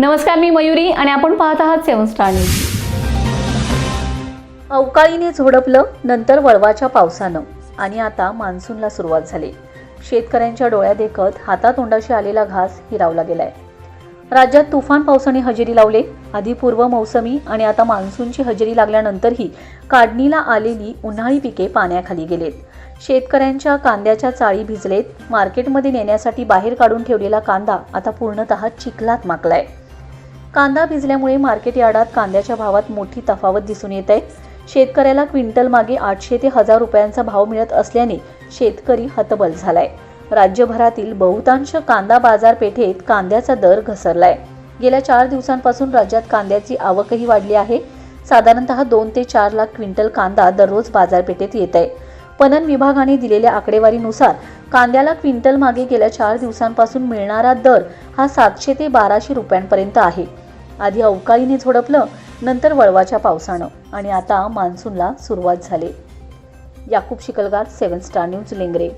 नमस्कार मी मयुरी आणि आपण पाहत आहात सेवन स्टार न्यूज. अवकाळीने झोडपलं नंतर वळवाच्या पावसानं. आणि आता मान्सूनला सुरुवात झाली. शेतकऱ्यांच्या डोळ्या देखत हातातोंडाशी आलेला घास हिरावला गेलाय. राज्यात तुफान पावसाने हजेरी लावले. आधी पूर्व मोसमी आणि आता मान्सूनची हजेरी लागल्यानंतरही काढणीला आलेली उन्हाळी पिके पाण्याखाली गेलेत. शेतकऱ्यांच्या कांद्याच्या चाळी भिजलेत. मार्केटमध्ये नेण्यासाठी बाहेर काढून ठेवलेला कांदा आता पूर्णतः चिखलात माकलाय. कांदा भिजल्यामुळे मार्केट यार्डात कांद्याच्या भावात मोठी तफावत दिसून येत आहे. शेतकऱ्याला क्विंटल मागे आठशे ते हजार रुपयांचा भाव मिळत असल्याने शेतकरी हतबल झालाय. राज्यभरातील बहुतांश कांदा बाजारपेठेत कांद्याचा दर घसरलाय. गेल्या चार दिवसांपासून राज्यात कांद्याची आवकही वाढली आहे. साधारणतः दोन ते चार लाख क्विंटल कांदा दररोज बाजारपेठेत येत आहे. पणन विभागाने दिलेल्या आकडेवारीनुसार कांद्याला क्विंटल मागे गेल्या चार दिवसांपासून मिळणारा दर हा सातशे ते बाराशे रुपयांपर्यंत आहे. आधी अवकाळीने झोडपलं नंतर वळवाच्या पावसानं आणि आता मान्सूनला सुरुवात झाली. Yakub Shikalgar seven star news Lengre.